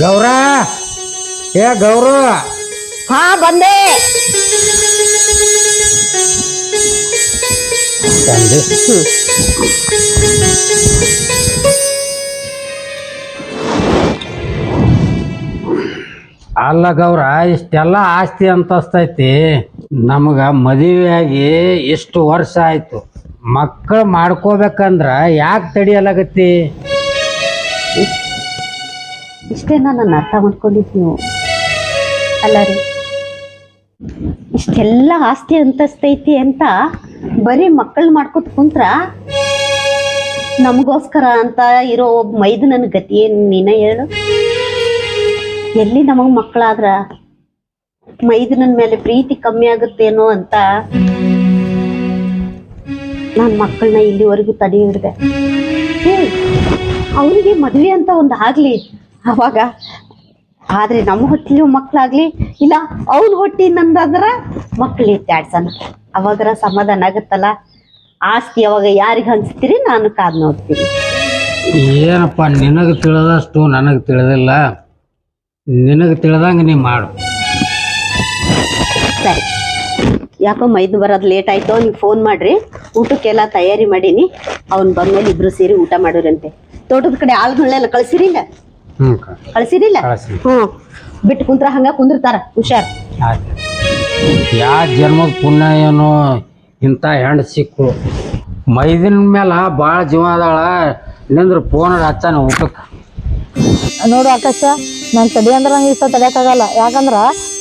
ಗೌರ! ಏ ಗೌರ! ಹಾ ಬಂದೆ. ಬಂದೆ. ಅಲ್ಲ ಗೌರ ಇಷ್ಟೆಲ್ಲ ಆಸ್ತಿ ಅಂತಸ್ತೈತಿ. ನಮಗ ಮದುವೆಯಾಗಿ ಇಷ್ಟು ವರ್ಷ ಆಯ್ತು. ಮಕ್ಕಳು ಮಾಡ್ಕೋಬೇಕಂದ್ರ ಯಾಕೆ ತಡಿಯಲಾಗತ್ತಿ? ಇಷ್ಟೇನ ನಾನು ಅರ್ಥ ಮಾಡ್ಕೊಂಡಿದ್ದು ನೀವು. ಅಲ್ಲ ರೀ, ಇಷ್ಟೆಲ್ಲ ಆಸ್ತಿ ಅಂತಸ್ತೈತಿ ಅಂತ ಬರೀ ಮಕ್ಕಳು ಮಾಡ್ಕೊತ ಕುಂತ್ರ ನಮಗೋಸ್ಕರ ಅಂತ ಇರೋ ಒಬ್ಬ ಮೈದು ನನ್ನ ಗತಿ ಏನು ನೀನ ಹೇಳು? ಎಲ್ಲಿ ನಮಗೆ ಮಕ್ಕಳಾದ್ರ ಮೈದನನ್ ಮೇಲೆ ಪ್ರೀತಿ ಕಮ್ಮಿ ಆಗುತ್ತೇನೋ ಅಂತ ನಾನು ಮಕ್ಕಳನ್ನ ಇಲ್ಲಿವರೆಗೂ ತಡೆ ಹಿಡಿದೆ. ಹೇ ಅವನಿಗೆ ಮದುವೆ ಅಂತ ಒಂದು ಆಗ್ಲಿ. ಅವಾಗ ಆದ್ರೆ ನಮ್ಮ ಹೊಟ್ಟಿಲಿ ಮಕ್ಕಳಾಗ್ಲಿ ಇಲ್ಲ ಅವ್ನ ಹೊಟ್ಟಿ ನಂದಾದ್ರ ಮಕ್ಳು ಎತ್ತಾಡ್ಸಣ ಅವಾಗರ ಸಮಾಧಾನ ಆಗತ್ತಲ್ಲ? ಆಸ್ತಿ ಅವಾಗ ಯಾರಿಗೆ ಹಂಚ್ತೀರಿ ನಾನು ಕಾದ್ ನೋಡ್ತೀನಿ. ಏನಪ್ಪ ನಿನಗೆ ತಿಳಿದಷ್ಟು ನನಗೆ ತಿಳಿದಿಲ್ಲ. ನಿನಗೆ ತಿಳಿದಂಗೆ ನೀ ಮಾಡು. ಸರಿ. ಯಾಕೋ ಮೈದು ಬರೋದು ಲೇಟ್ ಆಯಿತು ನೀವು ಫೋನ್ ಮಾಡ್ರಿ. ಊಟಕ್ಕೆಲ್ಲ ತಯಾರಿ ಮಾಡೀನಿ. ಅವ್ನು ಬಂದ್ಮೇಲೆ ಇಬ್ರು ಸೇರಿ ಊಟ ಮಾಡೋರಂತೆ. ತೋಟದ ಕಡೆ ಆಳುಗಳನ್ನೆಲ್ಲ ಕಳ್ಸಿರಿಲ್ಲ ಕಳ್ಸಿರಿಲ್ಲ ಕಳಿಸಿ ಹ್ಞೂ. ಬಿಟ್ಟು ಕುಂತ್ರ ಹಂಗ ಕುಂದಿರ್ತಾರ ಹುಷಾರ್. ಯಾ ಜನ್ಮದ ಪುಣ್ಯ ಏನೋ ಇಂಥ ಹೆಂಡ್ ಸಿಕ್ಕು. ಮೈದಿನ ಮೇಲೆ ಭಾಳ ಜೀವ ಅದಾಳ ನಿಂದ್ರ ಫೋನ್ ಹಚ್ಚಾನ ಊಟಕ್ಕೆ. ನೋಡು ಆಕಾಶ ನಾನು ತಡಿ ಅಂದ್ರೆ ನಂಗೆ ಇಷ್ಟ ತಡಿಯಕ್ಕಾಗಲ್ಲ ಯಾಕಂದ್ರ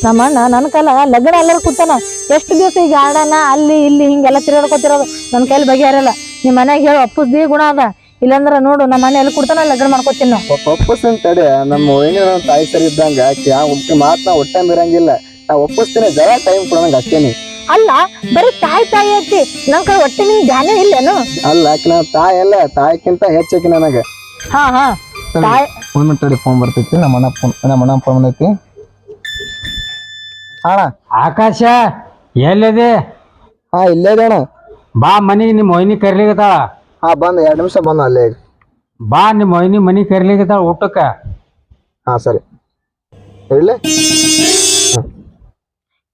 ನಮ್ಮ ಅಣ್ಣ ನನ್ನ ಕಾಲ ಲಗ್ನ ಎಲ್ಲರೂ ಕೂತಾನ. ಎಷ್ಟು ದಿವಸ ಈಗ ಆಡಣ ಅಲ್ಲಿ ಇಲ್ಲಿ ಹಿಂಗೆಲ್ಲ ತಿರುಗಾಡ್ಕೊತಿರೋದು. ನನ್ನ ಕೈಲಿ ಬಗೆಹರಲ್ಲ ನಿಮ್ಮ ಮನೆಗೆ ಹೇಳು ಅಪ್ಪಸ್ದಿ ಗುಣ ಅದ. ಇಲ್ಲಾಂದ್ರ ನೋಡು ನಮ್ಮ ಮನೆ ಎಲ್ಲಿ ಕೊಡ್ತಾನ ಲಗ್ನ ಮಾಡ್ಕೊತೀನಿ ನಾವು. ಒಪ್ಪಿಸ್ತೀನಿ ತಡೆ ನಮ್ಮ ಏನೇನೋ ತಾಯಿ ಸರಿ ಇದ್ದಂಗ ಆಕಿ ಆ ಒಟ್ಟು ಮಾತು ನಾ ಒಟ್ಟೆ ಮೀರಂಗಿಲ್ಲ ನಾ ಒಪ್ಪಿಸ್ತೀನಿ ಜರ ಟೈಮ್ ಕೊಡಂಗ ಅಷ್ಟೇನಿ ಅಲ್ಲ ಬರೀ ತಾಯಿ ತಾಯಿ ಐತಿ ನನ್ ಕಡೆ ಹೊಟ್ಟೆ ನಿಂಗೆ ಧ್ಯಾನ ಇಲ್ಲೇನು? ಅಲ್ಲ ಆಕಿ ನಾ ತಾಯಿ ಅಲ್ಲ ತಾಯಿಕ್ಕಿಂತ ಹೆಚ್ಚಾಕಿ ನನಗೆ. ಹಾ ಹಾ. ತಾಯಿ ಒಂದ್ ಮಿನಿಟ್ ತಡಿ ಫೋನ್ ಬರ್ತೈತಿ ನಮ್ಮ ಅಣ್ಣ ಫೋನ್ ನಮ್ಮ ಅಣ್ಣ ಫೋನ್ ಬಂದೈತಿ. ಅಣ್ಣ. ಆಕಾಶ ಎಲ್ಲಿದೆ? ಹಾ ಇಲ್ಲೇ ಇದೆ ಅಣ್ಣ. ಬಾ ಮನೆಗೆ ನಿಮ್ಮ ಮೊಯ್ನಿ ಕರ್ಲಿಗತ್ತಾಳ ಹಾ ಬಂದ ಎರಡು ನಿಮಿಷ ಬಂದ ಅಲ್ಲೇ ಈಗ ಬಾ ನಿಮ್ಮ ಮನಿ ಮನಿ ಕರಿಲಿಕ್ಕೆ ಊಟಕ್ಕ. ಹಾ ಸರಿ. ಹೇಳಿ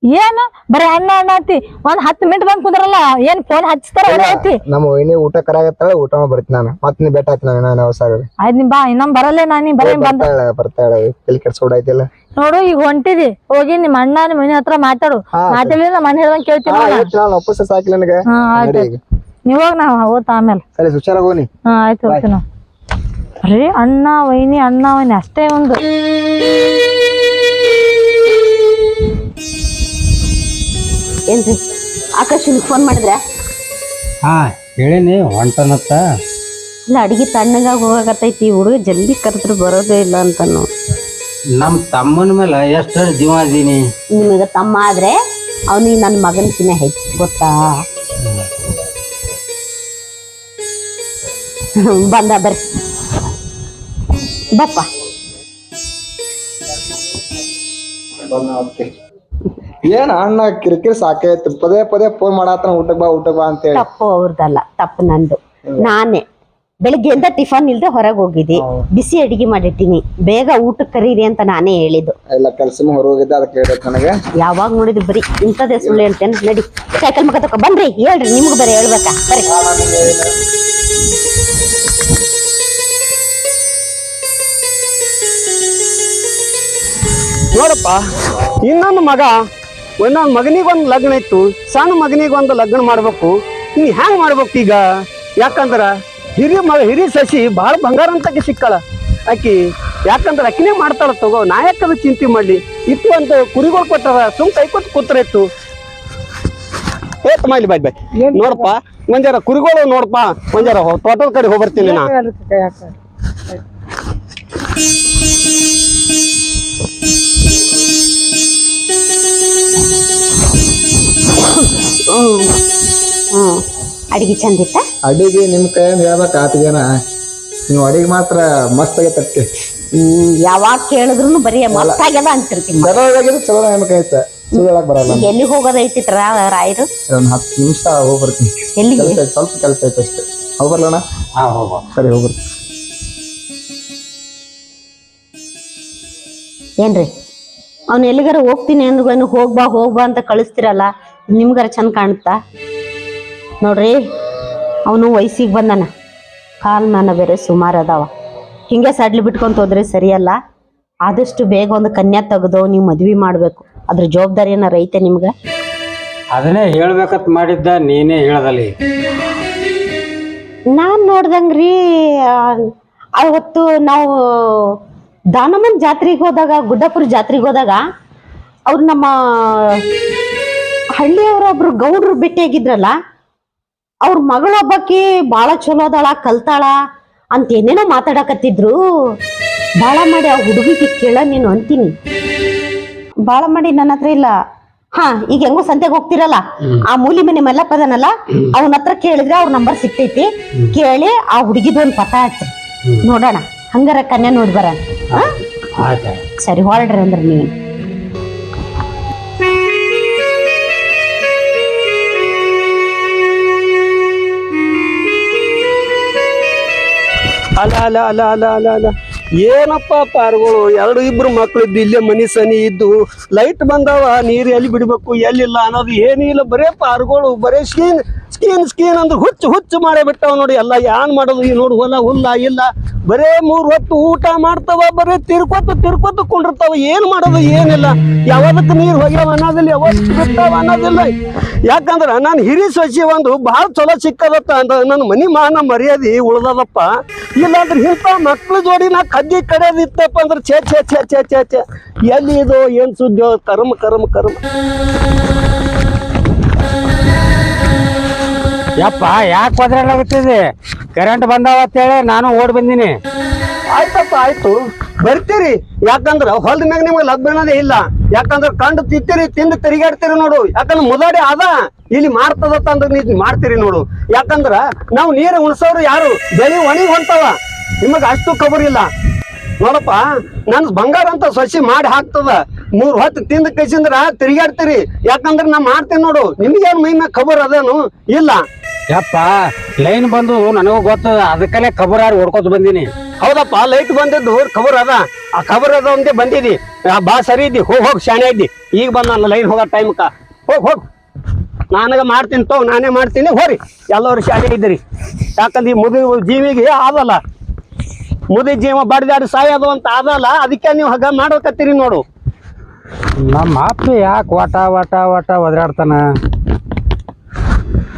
ಏನು? ಬರೀ ಅಣ್ಣ ಅಣ್ಣ ಅಂತಿ. ಒಂದ್ ಹತ್ತು ಮಿನಿಟ್ ಬಂದ್ ಕುಂದ್ರಲ್ಲ ಏನ್ ಫೋನ್ ಹಚ್ತಾರ ಐತಿ ನಮ್ಮ ವೈನಿ ಊಟ ಕರಾಗತ್ತಾಳೆ ಊಟ ಬರ್ತೀನಿ ನಾನು. ಮತ್ತೆ ನೀ ಬೆಟ್ಟ ಆಯ್ತು ನಾನು ನಾನು ಸರ್ ಆಯ್ತು ನಿಮ್ ಬಾ ಇನ್ನೊಮ್ಮೆ ಬರಲ್ಲೇ ನಾನು ಬರೀ ಬಂದ ಬರ್ತಾಳೆ ಬರ್ತಾಳೆ. ಕೆಡ್ಸೋಡ್ ಆಯ್ತಿಲ್ಲ. ನೋಡು ಈಗ ಹೊಂಟಿದಿ. ಹೋಗಿ ನಿಮ್ಮ ಅಣ್ಣ ನಿಮ್ಮ ಮನೆ ಹತ್ರ ಮಾತಾಡು. ಮಾತಾಡಿದ್ರೆ ನಮ್ಮ ಮನೆ ಹೇಳ್ದಂಗ್ ಕೇಳ್ತೀನಿ ನಾನು ಸಾಕಿಲ್ಲ ನನಗೆ. ನೀವಾಗ ನಾವು ಹೋತ ಆಮೇಲೆ. ಸರಿ ಸುಚಾರ ಹೋಗಿ ಹಾ ಆಯ್ತು ಹೋಗ್ತೀನಿ ನಾವು. ಅರೇ ಅಣ್ಣ ವೈನಿ ಅಣ್ಣ ವೈನಿ ಅಷ್ಟೇ ಒಂದು. ಏನ್ರಿ? ಆಕಾಶನಿಗೆ ಫೋನ್ ಮಾಡಿದ್ರೆ? ಹಾ ಹೇಳೇನಿ ಹೊಂಟನತ್ತ. ಇಲ್ಲ ಅಡಿಗೆ ತಣ್ಣಗಾಗಿ ಹೋಗಕತ್ತೈತಿ ಹುಡುಗ ಜಲ್ದಿ ಕರೆದ್ರೆ ಬರೋದೇ ಇಲ್ಲ ಅಂತನು. ನಮ್ಮ ತಮ್ಮನ ಮೇಲೆ ಎಷ್ಟು ಜೀವ ಅದೀನಿ? ನಿಮಗೆ ತಮ್ಮ ಆದ್ರೆ ಅವನಿಗೆ ನನ್ನ ಮಗನಕಿನ ಹೆಚ್ಚು ಗೊತ್ತಾ? ಬಂದ ಬರ್ರಿ. ಬಪ್ಪ. ಏನ್ ಅಣ್ಣ ಕಿರಿಕಿರಿ ಸಾಕೈತಿ ಪದೇ ಪದೇ ಫೋನ್ ಮಾಡಾತನ ಊಟಕ್ ಬಾ ಊಟಕ್ ಬಾ ಅಂತೇಳಿ. ತಪ್ಪು ಅವ್ರದಲ್ಲ ತಪ್ಪು ನಂದು. ನಾನೇ. ಬೆಳಿಗ್ಗೆಯಿಂದ ಟಿಫನ್ ಇಲ್ದೆ ಹೊರಗೆ ಹೋಗಿದ್ದಿ. ಬಿಸಿ ಅಡಿಗೆ ಮಾಡಿಟ್ಟಿನಿ. ಬೇಗ ಊಟಕ್ಕೆ ಕರೀರಿ ಅಂತ ನಾನೇ ಹೇಳಿದ್ದು. ಎಲ್ಲ ಕೆಲ್ಸ ಹೊರ ಹೋಗಿದ್ದೆ ಅದಕ್ಕೆ ಹೇಳಿದ್ ನನಗೆ. ಯಾವಾಗ ನೋಡಿದ್ರು ಬರೀ ಇಂಥದೇ ಸುಳ್ಳು ಹೇಳ್ತೇನೆ ನಡಿ. ಸೈಕಲ್ ಮಗ ತಕೊ ಬನ್ರಿ ಹೇಳ್ರಿ ನಿಮ್ಗೆ ಬರೀ ಹೇಳ್ಬೇಕಾ? ಬರ್ರಿ ನೋಡಪ್ಪ, ಇನ್ನೊಂದು ಮಗ, ಒಂದೊಂದು ಮಗನಿಗೊಂದು ಲಗ್ನ ಇತ್ತು, ಸಣ್ಣ ಮಗನಿಗೊಂದು ಲಗ್ನ ಮಾಡ್ಬೇಕು. ನೀ ಹ್ಯಾಂಗ್ ಮಾಡ್ಬೇಕು ಈಗ? ಯಾಕಂದ್ರ ಹಿರಿಯ ಮಗ ಹಿರಿಯ ಸಸಿ ಭಾಳ ಬಂಗಾರ ಅಂತ ಸಿಕ್ಕಳ. ಆಕಿ, ಯಾಕಂದ್ರ ಅಕ್ಕಿನೇ ಮಾಡ್ತಾಳ ತಗೋ ನಾ ಚಿಂತೆ ಮಾಡ್ಲಿ. ಇತ್ತು ಅಂತ ಕುರಿಗಳು ಕೊಟ್ಟಾರ, ಸುಮ್ ಕೊಟ್ಟು ಕೂತ್ರ ಇತ್ತು. ಏತ್ ಮಾಡ್ಲಿ ಬಾಯ್ ಬಾಯ್ ನೋಡಪ್ಪ ಮಂಜಾರ ಕುರಿಗಳು ನೋಡಪ್ಪ ಮಂಜಾರ ಟೋಟಲ್ ತೋಟದ ಕಡೆ ಹೋಗ್ಬರ್ತೀನಿ ನಾ. ಹ್ಞೂ ಅಡಿಗೆ ಚಂದಿತ್ತ ಅಡಿಗೆ ನಿಮ್ ಕೈಯಿಂದ ಹೇಳ್ಬೇಕು ಆತಿಗೇನ? ನೀವು ಅಡಿಗೆ ಮಾತ್ರ ಮಸ್ತ್ ಆಗೈತೆ ಯಾವಾಗ ಕೇಳಿದ್ರು ಬರೀ ಮಸ್ತಾಗ್ಯದ ಅಂತಿರ್ತೀನಿ. ಚಲೋ ನಿಮ್ ಐತೆ ಸುಳ್ಳು ಹೇಳಕ್ ಬರಲ್ಲ. ಎಲ್ಲಿಗೆ ಹೋಗೋದೈತಿ ರಾಯರು? ಒಂದು ಹತ್ತು ನಿಮಿಷ ಹೋಗ್ಬರ್ತೀನಿ. ಎಲ್ಲಿಗೆ? ಕೆಲಸ ಸ್ವಲ್ಪ ಕೆಲಸ ಐತೆ ಅಷ್ಟೇ. ಹೋಗ್ಬರ್ಲಣ್ಣ? ಹಾ ಹೋಗೋ ಸರಿ ಹೋಗ್ಬರ್ತೀನಿ. ಏನ್ರಿ? ಅವ್ನು ಎಲ್ಲಿಗಾರ ಹೋಗ್ತೀನಿ ಅಂದ್ಗೂ ಹೋಗ್ಬಾ ಹೋಗ್ಬಾ ಅಂತ ಕಳಿಸ್ತಿರಲ್ಲ ನಿಮ್ಗಾರ ಚಂದ ಕಾಣುತ್ತಾ ನೋಡ್ರಿ ಅವನು ವಯಸ್ಸಿಗೆ ಬಂದಾನ. ಕಾಲ್ ಮಾನ ಬೇರೆ ಸುಮಾರು ಅದಾವ. ಹಿಂಗೆ ಸಡ್ಲಿ ಬಿಟ್ಕೊಂತ ಹೋದ್ರೆ ಸರಿಯಲ್ಲ. ಆದಷ್ಟು ಬೇಗ ಒಂದು ಕನ್ಯಾ ತೆಗೆದು ನೀವು ಮದ್ವೆ ಮಾಡಬೇಕು. ಅದ್ರ ಜವಾಬ್ದಾರಿ ಏನಾರ ಐತೆ ನಿಮ್ಗೆ? ಅದನ್ನೇ ಹೇಳ್ಬೇಕಂತ ಮಾಡಿದ್ದ ನೀನೇ ಹೇಳದಲ್ಲಿ ನಾನು ನೋಡ್ದಂಗ್ರಿ ಆ, ಅವತ್ತು ನಾವು ದಾನಮ್ಮನ ಜಾತ್ರೆಗೆ ಹೋದಾಗ ಗುಡ್ಡಪುರ ಜಾತ್ರೆಗೆ ಹೋದಾಗ ಅವ್ರು ನಮ್ಮ ಹಳ್ಳಿಯವರೊಬ್ರು ಗೌಡ್ರು ಭೇಟಿಯಾಗಿದ್ರಲ್ಲ ಅವ್ರ ಮಗಳೊಬ್ಬಾಕಿ ಭಾಳ ಚಲೋ ಅದಾಳ ಕಲ್ತಾಳ ಅಂತ ಏನೇನೋ ಮಾತಾಡಕತ್ತಿದ್ರು. ಬಾಳ ಮಾಡಿ ಆ ಹುಡುಗಿಗೆ ಕೇಳ ನೀನು ಅಂತೀನಿ. ಭಾಳ ಮಾಡಿ ನನ್ನ ಹತ್ರ ಇಲ್ಲ. ಹಾ ಈಗ ಹೆಂಗೋ ಸಂತೆಗೆ ಹೋಗ್ತಿರಲ್ಲ ಆ ಮೂಲಿ ಮನೆ ಮಲ್ಲಪ್ಪದನಲ್ಲ ಅವನ ಹತ್ರ ಕೇಳಿದ್ರೆ ಅವ್ರ ನಂಬರ್ ಸಿಕ್ತೈತಿ ಕೇಳಿ ಆ ಹುಡುಗಿದ ಒಂದು ಪತ ಆಯ್ತು. ನೋಡೋಣ ಹಂಗಾರ ಕನ್ಯಾ ನೋಡಿ ಬರ. ಹಾ? ಸರಿ ಹೊರಡ್ರಿ ಅಂದ್ರೆ ನೀವು. ಅಲ್ಲ ಅಲ್ಲ ಅಲ್ಲ ಅಲ್ಲ ಅಲ್ಲ ಅಲ್ಲ. ಏನಪ್ಪ ಪಾರ್ಗಳು? ಎರಡು ಇಬ್ರು ಮಕ್ಳು ಇದ್ದು ಇಲ್ಲೇ ಮನಿ ಸನಿ ಇದ್ದು ಲೈಟ್ ಬಂದವ, ನೀರು ಎಲ್ಲಿ ಬಿಡಬೇಕು, ಎಲ್ಲಿಲ್ಲ ಅನ್ನೋದು ಏನಿಲ್ಲ. ಬರೇ ಪಾರ್ಗಳು, ಬರೇ ಸ್ಕೀನ್ ಸ್ಕೀನ್ ಸ್ಕೀನ್ ಅಂದ್ರೆ ಹುಚ್ಚು ಹುಚ್ಚು ಮಾಡೇ ಬಿಟ್ಟಾವ ನೋಡಿ. ಎಲ್ಲ ಏನ್ ಮಾಡೋದು? ಈ ನೋಡಿ, ಹೊಲ, ಹುಲ್ಲ, ಇಲ್ಲ. ಬರೇ ಮೂರು ಹೊತ್ತು ಊಟ ಮಾಡ್ತಾವ, ಬರೇ ತಿರ್ಕೊತ್ತು ತಿರ್ಕೊತ್ತು ಕುಂಡಿರ್ತಾವ. ಏನ್ ಮಾಡೋದು? ಏನಿಲ್ಲ. ಯಾವದಕ್ಕೆ ನೀರು ಹೋಗ್ಯಾವ ಅನ್ನೋದಿಲ್ಲ ಯಾವತ್ತು ಬಿಟ್ಟಾವ ಅನ್ನೋದಿಲ್ಲ. ಯಾಕಂದ್ರ ನಾನು ಹಿರಿ ಸಸಿ ಒಂದು ಭಾಳ ಚಲೋ ಸಿಕ್ಕದತ್ತ ಅಂತ ನನ್ನ ಮನಿ ಮಾನ ಮರ್ಯಾದೆ ಉಳ್ದದಪ್ಪ. ಇಲ್ಲಾಂದ್ರೆ ಇಂಥ ಮಕ್ಳ ಜೋಡಿ ನಾ ಕದ್ದಿ ಕಡೆದಿತ್ತಪ್ಪ ಅಂದ್ರೆ ಛೇ ಛೇ ಛೇ ಛೇ ಛೇ ಛೇ. ಎಲ್ಲಿ ಇದು ಏನ್ ಸುದ್ದಿ ಕರ್ಮ ಕರ್ಮ ಕರ್ಮ. ಯಪ್ಪ, ಯಾಕೆ ಒದ್ರಾಡಾಗತ್ತಿದೆ ಕರೆಂಟ್ ಬಂದಾವ ಅಂತೇಳಿ ನಾನು ಓಡ್ ಬಂದೀನಿ. ಆಯ್ತಪ್ಪ, ಆಯ್ತು. ಬರ್ತೀರಿ. ಯಾಕಂದ್ರ ಹೊಲದ ಮ್ಯಾಗ ನಿಮ್ಗೆ ಲಭ್ಯನದೇ ಇಲ್ಲ. ಯಾಕಂದ್ರ ಕಂಡು ತಿತ್ತೀರಿ ತಿಂದು ತಿರುಗಾಡ್ತೀರಿ ನೋಡು. ಯಾಕಂದ್ರೆ ಮುದಾಡಿ ಅದ, ಇಲ್ಲಿ ಮಾಡ್ತದ ಅಂದ್ರೆ ನೀವು ಮಾಡ್ತೀರಿ ನೋಡು. ಯಾಕಂದ್ರ ನಾವು ನೀರು ಉಣ್ಸೋರು ಯಾರು? ಬೆಳಿ ಒಣಗಿ ಹೊಂಟವ. ನಿಮಗೆ ಅಷ್ಟು ಖಬರ್ ಇಲ್ಲ. ನೋಡಪ್ಪ, ನನ್ ಬಂಗಾರ ಅಂತ ಸೊಸಿ ಮಾಡಿ ಹಾಕ್ತದ. ಮೂರ್ ಹೊತ್ತು ತಿಂದ ಕಸಿಂದ್ರ ತಿರುಗಾಡ್ತೀರಿ. ಯಾಕಂದ್ರ ನಾ ಮಾಡ್ತೀನಿ ನೋಡು. ನಿಮ್ಗೆ ಮೈ ಮ್ಯಾಗ ಖಬರ್ ಅದೇನು? ಇಲ್ಲ. ಯಪ್ಪ, ಲೈನ್ ಬಂದು ನನಗೂ ಗೊತ್ತದ ಅದಕ್ಕಲ್ಲೇ ಕಬರಾರಿ ಹೊಡ್ಕೊತ ಬಂದೀನಿ. ಹೌದಪ್ಪ ಲೈಟ್ ಬಂದಿದ್ದು ಖಬರ್ ಅದ. ಆ ಖಬರ್ ಅದ ಒಂದೇ ಬಂದಿದಿ. ಬಾ, ಸರಿ ಇದ್ದಿ, ಹೋಗಿ ಹೋಗಿ, ಶಾಣೆ ಇದ್ದಿ. ಈಗ ಬಂದ ಲೈನ್ ಹೋಗೋ ಟೈಮ್ಕ ಹೋಗಿ ಹೋಗಿ. ನಾನಾಗ ಮಾಡ್ತೀನಿ ತೋ, ನಾನೇ ಮಾಡ್ತೀನಿ, ಹೋರಿ. ಎಲ್ಲರೂ ಶಾಣೆ ಇದ್ದೀರಿ. ಯಾಕಂದ್ರೆ ಈ ಮುದಿ ಜೀವಿಗೆ ಆದಲ್ಲ. ಮುದಿ ಜೀವ ಬಡ್ದಾಡಿ ಸಾಯೋದು ಅಂತ ಆದಲ್ಲ, ಅದಕ್ಕೆ ನೀವು ಹಗ ಮಾಡ್ಬೇಕತ್ತೀರಿ ನೋಡು. ನಮ್ಮ ಅಪ್ಪ ಯಾಕೆ ವಾಟ ವಾಟ ವಾಟ ಒದರಾಡ್ತಾನ?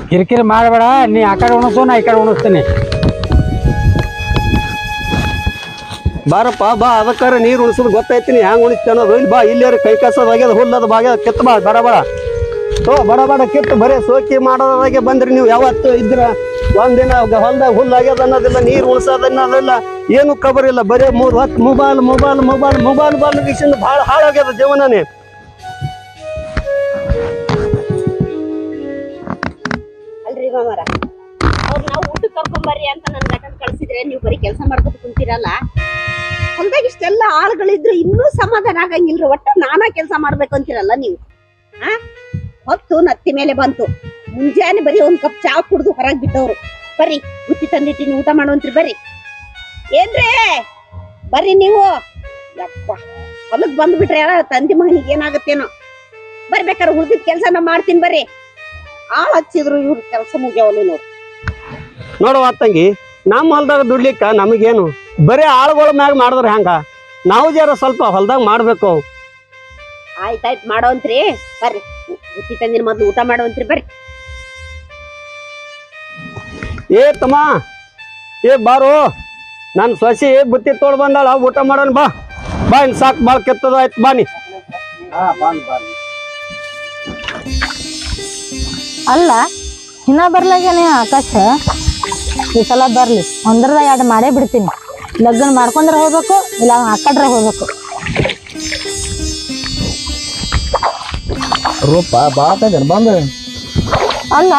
ಕಿರಿಕಿರಿ ಮಾಡಬೇಡ, ನೀ ಆ ಕಡೆ ಉಣಿಸು, ನಾ ಈ ಕಡೆ ಉಣಿಸ್ತೀನಿ. ಬಾರಪ್ಪ, ಬಾ, ಅದಕ್ಕಾರ ನೀರು ಉಣಿಸೋದು ಗೊತ್ತಾಯ್ತೀನಿ ಹ್ಯಾಂಗ ಉಣಿಸ್ತಿ ಅನ್ನೋದು. ಇಲ್ಲಿ ಬಾ ಇಲ್ಲಿ ಕೈ ಕಸದ ಆಗ್ಯದ ಹುಲ್ಲದ ಬಾಗ್ಯದ ಕೆತ್ತ ಬಾ, ಬಡ ಬಡ. ತೋ, ಬಡ ಬಡ, ಕಿತ್ತು, ಬರೇ ಸೋಕಿ ಮಾಡೋದಾಗೆ ಬಂದ್ರಿ ನೀವು. ಯಾವತ್ತು ಇದ್ರ ಒಂದಿನ ಹೊಲ್ದಾಗ ಹುಲ್ಲಾಗ್ಯದ ಅನ್ನೋದಿಲ್ಲ, ನೀರು ಉಣಿಸೋದ ಅನ್ನೋದಿಲ್ಲ, ಏನು ಖಬರ್ ಇಲ್ಲ. ಬರೇ ಮೂರು ಹೊತ್ತು ಮೊಬೈಲ್ ಮೊಬೈಲ್ ಮೊಬೈಲ್ ಮೊಬೈಲ್ ಬಾಲ್ ಭಾಳ ಹಾಳಾಗ್ಯದ ಜೀವನನೇ. ಮಾಮಾರ ಅವ್ರು ನಾವು ಊಟಕ್ಕೆ ಕರ್ಕೊಂಬರ್ರಿ ಅಂತ ನನ್ನ ಲೆಕ್ಕ ಕಳ್ಸಿದ್ರೆ ನೀವು ಬರೀ ಕೆಲಸ ಮಾಡ್ಕೊಂಡು ಕುಂತಿರಲ್ಲ? ಹೊಲ್ದಾಗ ಇಷ್ಟೆಲ್ಲ ಆಳುಗಳಿದ್ರು ಇನ್ನೂ ಸಮಾಧಾನ ಆಗಂಗಿಲ್ರಿ. ಒಟ್ಟು ನಾನಾ ಕೆಲಸ ಮಾಡ್ಬೇಕು ಅಂತಿರಲ್ಲ ನೀವು? ಆ? ಹೊತ್ತು ನತ್ತಿ ಮೇಲೆ ಬಂತು. ಮುಂಜಾನೆ ಬರೀ ಒಂದ್ ಕಪ್ ಚಾ ಕುಡ್ದು ಹೊರಗ್ ಬಿಟ್ಟವ್ರು. ಬರ್ರಿ ಬುತ್ತಿ ತಂದಿಟ್ಟಿನಿ, ಊಟ ಮಾಡುವಂತ್ರಿ ಬರ್ರಿ. ಏನ್ರೇ? ಬರ್ರಿ ನೀವು. ಯಪ್ಪ, ಹೊಲಕ್ ಬಂದ್ಬಿಟ್ರೆ ತಂದಿ ಮಗನಿಗೆ ಏನಾಗತ್ತೇನೋ? ಬರ್ಬೇಕಾರ ಉಳ್ದಿದ್ ಕೆಲಸ ನಾ ಮಾಡ್ತೀನಿ, ಬರ್ರಿ. ಆಳ್ ಹಚ್ಚಿದ್ರು ಇವ್ರ ಕೆಲಸ ಮುಗ್ಯಾವಲ್ಲ ನೋಡ್ರಿ ನೋಡುವ ತಂಗಿ ನಮ್ಮ ಹೊಲ್ದಾಗ ದುಡ್ಲಿಕ್ಕ ನಮಗೇನು? ಬರೀ ಆಳುಗಳ ಮ್ಯಾಗ ಮಾಡಿದ್ರೆ ಹೆಂಗ ನಾವು ಜರ ಸ್ವಲ್ಪ ಹೊಲ್ದಾಗ ಮಾಡ್ಬೇಕು. ಆಯ್ತಾಯ್ತು ಮಾಡೋಂತ್ರಿ ಬರ್ರಿ. ಬುತ್ತಿ ತಂದಿನ ಮೊದ್ಲು ಊಟ ಮಾಡೋಂತ್ರಿ ಬರ್ರಿ. ಏ ತಮ್ಮ ಏ ಬಾರು ನನ್ನ ಸೊಸಿ ಬುತ್ತಿ ತೋಳ್ ಬಂದಾಳ ಊಟ ಮಾಡೋಣ ಬಾ. ಬಾ ಇನ್ ಸಾಕು ಭಾಳ ಕೆತ್ತದ ಆಯ್ತು ಬಾ ನೀ. ಅಲ್ಲ ಇನ್ನ ಬರ್ಲಾಗೇನೆ ಆಕಾಶ? ಈ ಸಲ ಬರ್ಲಿ ಒಂದ್ರದ ಎರಡು ಮಾಡೇ ಬಿಡ್ತೀನಿ. ಲಗ್ನ ಮಾಡ್ಕೊಂಡ್ರೆ ಹೋಗ್ಬೇಕು ಇಲ್ಲ ಹಾಕಡ್ರೆ ಹೋಗ್ಬೇಕು. ರೂಪ ಬಾಳ ಬಂದ ಅಲ್ಲ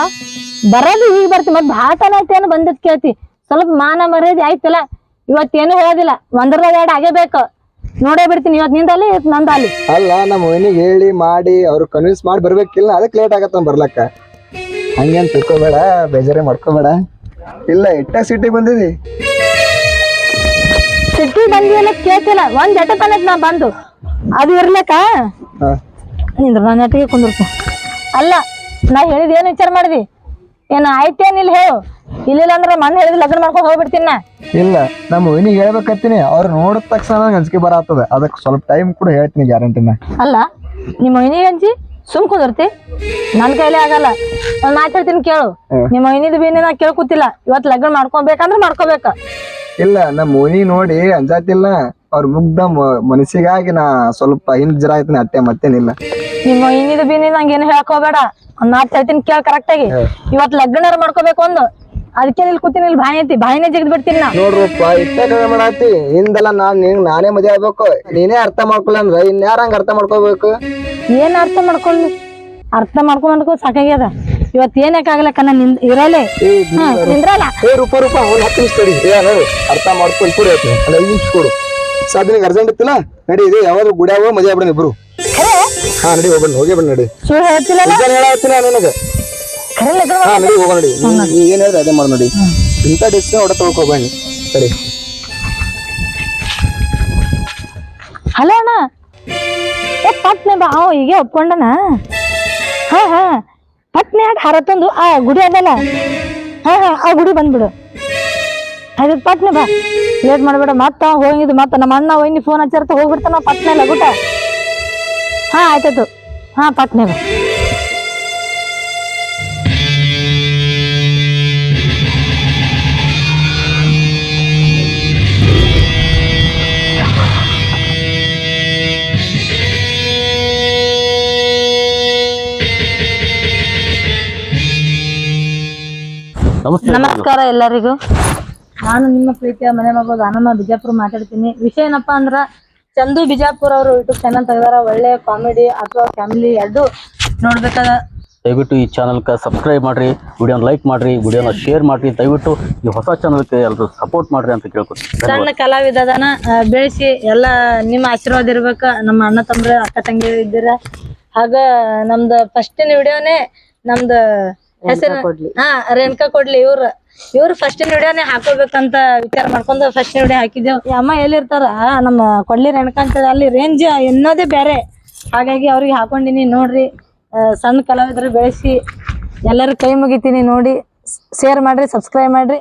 ಬರೋದು ಈಗ ಬರ್ತಿ ಮತ್ತೆ ಭಾಳ ಐತೇನು ಬಂದದ್ ಕೇಳ್ತಿ. ಸ್ವಲ್ಪ ಮಾನ ಮರ್ಯಾದೆ ಆಯ್ತಲ್ಲ ಇವತ್ತೇನು ಹೇಳೋದಿಲ್ಲ ಒಂದ್ರದ ಎರಡು ಆಗೇ ಬೇಕು. ನೋಡೇ ಬಿಡ್ತೀನಿ ಇವತ್ತು ನಿಂದಲ್ಲಿ ಇವತ್ತು ನಂದಲ್ಲಿ. ಅಲ್ಲ ನಮ್ಮ ಮನೆಗೆ ಹೇಳಿ ಮಾಡಿ ಅವ್ರು ಕನ್ವಿನ್ಸ್ ಮಾಡಿ ಬರ್ಬೇಕಿಲ್ಲ ಅದಕ್ಕೆ ಲೇಟ್ ಆಗತ್ತ ಬರ್ಲಕ್ಕ. ಹಂಗೇನ್ ತಿಳ್ಕೊಬೇಡ ಬೇಜಾರೇ ಮಾಡ್ಕೋಬೇಡ. ಇಲ್ಲ ಇಟ್ಟ ಸಿಟಿ ಬಂದಿದಿ. ಸಿಟಿ ಬಂದಿ ಎಲ್ಲ ಕೇಳ್ತಿಲ್ಲ ಒಂದ್ ಜಟ ತನಕ ನಾ ಬಂದು. ಅದು ಇರ್ಲಕ್ಕ? ಹಾ. ನಿಂದ್ರ ನಾನು ನೆಟ್ಟಿಗೆ ಕುಂದಿರ್ತ ಅಲ್ಲ ನಾ ಹೇಳಿದ ಏನು ವಿಚಾರ ಮಾಡಿದಿ? ಏನು ಆಯ್ತೇನಿಲ್ಲ ಹೇಳು. ಇಲ್ಲಿಲ್ಲ ಅಂದ್ರೆ ಮನ್ ಹೇಳಿದ್ ಲಗ್ನ ಮಾಡ್ಕೊಂಡು ಹೋಗ್ಬಿಡ್ತೀನಿ ನಾ. ಇಲ್ಲ ನಮ್ಮ ವೈನಿಗೆ ಹೇಳ್ಬೇಕತ್ತೀನಿ. ಅವ್ರು ನೋಡಿದ ತಕ್ಷಣ ನಂಗೆ ಅಂಜಿಕೆ ಬರತ್ತದ ಅದಕ್ಕೆ ಸ್ವಲ್ಪ ಟೈಮ್ ಕೂಡ ಹೇಳ್ತೀನಿ ಗ್ಯಾರಂಟಿನ. ಅಲ್ಲ ನಿಮ್ಮ ಮೈನಿಗೆ ಹಂಚಿ ಸುಮ್ ಕುಂದಿರ್ತಿ? ನನ್ ಕೈಲೇ ಆಗಲ್ಲ. ನಾನು ಮಾತಾಡ್ತೀನಿ ಕೇಳು. ನಿಮ್ಮ ಮೈನಿದ್ ಬೀನಿ ನಾ ಕೇಳ್ಕೊತಿಲ್ಲ. ಇವತ್ ಲಗ್ನ ಮಾಡ್ಕೊಬೇಕಂದ್ರ ಮಾಡ್ಕೋಬೇಕ. ಇಲ್ಲ ನಮ್ಮ ಮೋನಿ ನೋಡಿ ಅಂಜಾತಿಲ್ಲ. ಅವ್ರ ಮುಗ್ಧ ಮ- ಮನಸ್ಸಿಗಾಗಿ ನಾ ಸ್ವಲ್ಪ ಹಿಂದ್ ಜರ ಆಯ್ತೀನಿ ಅಟ್ಟೆ ಮತ್ತೇನಿಲ್ಲ ನಿಮ್ಮ ಮೈನಿದ್ ಬೀನಿ ನಂಗೆ ಏನು ಹೇಳ್ಕೋಬೇಡ ಒಂದ್ ಮಾತು ಹೇಳ್ತೀನಿ ಕೇಳ ಕರೆಕ್ಟಾಗಿ ಇವತ್ ಲಗ್ನ ಮಾಡ್ಕೋಬೇಕು ಒಂದು. ಅದಕ್ಕೆ ಇಲ್ಲಿ ಕೂತೀನಿ ಇಲ್ಲಿ ಬಾಯಿ ಐತಿ. ಬಾಯಿನೇ ಜಗದ್ ಬಿಡ್ತೀನಿ ನಾ. ನೋಡ್ರಪ್ಪ ಇಷ್ಟ ಮಾಡಾತಿ. ಹಿಂದೆಲ್ಲ ನಾನ್ ನಿಂಗ್ ನಾನೇ ಮದುವೆ ಆಗ್ಬೇಕು. ನೀನೇ ಅರ್ಥ ಮಾಡ್ಕೊಲ್ಲ ಅಂದ್ರ ಇನ್ಯಾರ ಹಂಗ ಅರ್ಥ ಮಾಡ್ಕೋಬೇಕು? ಏನ್ ಅರ್ಥ ಮಾಡ್ಕೊಳ್ಳಿ ಅರ್ಥ ಮಾಡ್ಕೊಂಡ್ಕೊ ಸಾಕಾಗ್ಯದ. ಇವತ್ತು ಏನಕ್ಕಾಗಲ್ಲ ನಾ ನಿಂದ್ ಇರಲೇ ನಿಂದ್ರಲ್ಲ. ಏ ರೂಪ ರೂಪ ಒಂದ್ ಹತ್ತು ನಿಮಿಷ ತಡಿ. ಏ ನೋಡು ಅರ್ಥ ಮಾಡ್ಕೊಂಡು ಕೊಡು ಆಯ್ತು. ಒಂದ್ ಐದು ನಿಮಿಷ ಕೊಡು. ಸಾಧನೆಗೆ ಅರ್ಜೆಂಟ್ ಇತ್ತಲ್ಲ? ನಡಿ ಇದು ಯಾವ್ದು ಗುಡ್ಯಾವ ಮದುವೆ ಆಗ್ಬಿಡ ಇಬ್ರು. ಹಾ ನಡಿ ಹೋಗ್ಬಂದ್ ಹೋಗಿ ಬನ್ನಿ ನಡಿ. ಸುಳ್ಳು ಹೇಳ್ತಿಲ್ಲ ನಿಜಾನ್ ಹೇಳತ್ತೀನಿ ನನಗೆ? ಲಗ್ನ ಹಾ ನಡಿ ಹೋಗೋಣ ನಡಿ. ನೀ- ಏನ್ ಹೇಳಿದ್ರೆ ಅದೇ ಮಾಡ್ ನೋಡಿ. ಇಂಥ ಡಿಸಿಷನ್ ಹೊಡೆ ತೊಳ್ಕೊ ಬನ್ನಿ ಸರಿ. ಹಲೋ ಅಣ್ಣ. ಏ ಪಟ್ನೆ ಬಾ. ಅವ ಈಗ ಒಪ್ಕೊಂಡನ. ಹಾ ಹಾ. ಪಟ್ನೆ ಆಗ ಹರತಂದು ಆ ಗುಡಿ ಅದಲ್ಲ. ಹಾ ಹಾ, ಆ ಗುಡಿ ಬಂದ್ಬಿಡು. ಅದ್ ಪಟ್ನೆ ಬಾ. ಲೇಟ್ ಮಾಡ್ಬೇಡ. ಮತ್ತ ಹೋಗಿದ್ದು, ಮತ್ತ ನಮ್ಮ ಅಣ್ಣ ಒಯ್ನಿ ಫೋನ್ ಹಚ್ಚಿರ್ತ ಹೋಗ್ಬಿಡ್ತಾನ ಪಟ್ನೆ ಲಗುಟ ಹಾ, ಆಯ್ತಾಯ್ತು. ಹಾ, ಪಟ್ನೆ ಬಾ. ನಮಸ್ತೆ ನಮಸ್ಕಾರ ಎಲ್ಲರಿಗೂ. ನಾನು ನಿಮ್ಮ ಪ್ರೀತಿಯ ಮನೆ ಮಗು ದಾನಮ್ಮ ಬಿಜಾಪುರ ಮಾತಾಡ್ತೀನಿ. ವಿಷಯ ಏನಪ್ಪಾ ಅಂದ್ರ ಚಂದು ಬಿಜಾಪುರ ಅವರು ಯೂಟ್ಯೂಬ್ ಚಾನಲ್ ತೆಗ್ದಾರ. ಒಳ್ಳೆ ಕಾಮಿಡಿ ಅಥವಾ ಫ್ಯಾಮಿಲಿ ಎರಡು ನೋಡ್ಬೇಕಾದ ದಯವಿಟ್ಟು ಈ ಚಾನಲ್ಗೆ ಸಬ್ಸ್ಕ್ರೈಬ್ ಮಾಡ್ರಿ ವಿಡಿಯೋನ ಲೈಕ್ ಮಾಡ್ರಿ ವಿಡಿಯೋನ ಶೇರ್ ಮಾಡ್ರಿ. ದಯವಿಟ್ಟು ಈ ಹೊಸ ಚಾನಲ್ಗೆ ಎಲ್ಲರೂ ಸಪೋರ್ಟ್ ಮಾಡ್ರಿ ಅಂತ ಕೇಳ್ಕೊತೀನಿ. ಸಣ್ಣ ಕಲಾವಿದನ ಬೆಳೆಸಿ ಎಲ್ಲ ನಿಮ್ಮ ಆಶೀರ್ವಾದ ಇರ್ಬೇಕ. ನಮ್ಮ ಅಣ್ಣ ತಮ್ಮ ಅಕ್ಕ ತಂಗಿ ಇದ್ದೀರ. ಹಾಗ ನಮ್ದು ಫಸ್ಟಿನ ವಿಡಿಯೋನೇ ನಮ್ದು ಹೆಸರು ಹಾ ರೇಣುಕಾ ಕೊಡ್ಲಿ ಇವ್ರ. ಇವ್ರು ಫಸ್ಟ್ ವಿಡಿಯೋನೇ ಹಾಕೋಬೇಕಂತ ವಿಚಾರ ಮಾಡ್ಕೊಂಡು ಫಸ್ಟ್ ವಿಡಿಯೋ ಹಾಕಿದ್ದೇವ್ ಅಮ್ಮ ಎಲ್ಲಿರ್ತಾರ? ನಮ್ಮ ಕೊಡ್ಲಿ ರೇಣುಕಾ ಅಂತ ಅಲ್ಲಿ ರೇಂಜ್ ಎನ್ನೋದೇ ಬೇರೆ. ಹಾಗಾಗಿ ಅವ್ರಿಗೆ ಹಾಕೊಂಡಿನಿ ನೋಡ್ರಿ. ಸಣ್ಣ ಕಲಾವಿದ್ರು ಬೆಳೆಸಿ ಎಲ್ಲರೂ ಕೈ ಮುಗಿತೀನಿ ನೋಡಿ. ಶೇರ್ ಮಾಡ್ರಿ ಸಬ್ಸ್ಕ್ರೈಬ್ ಮಾಡ್ರಿ.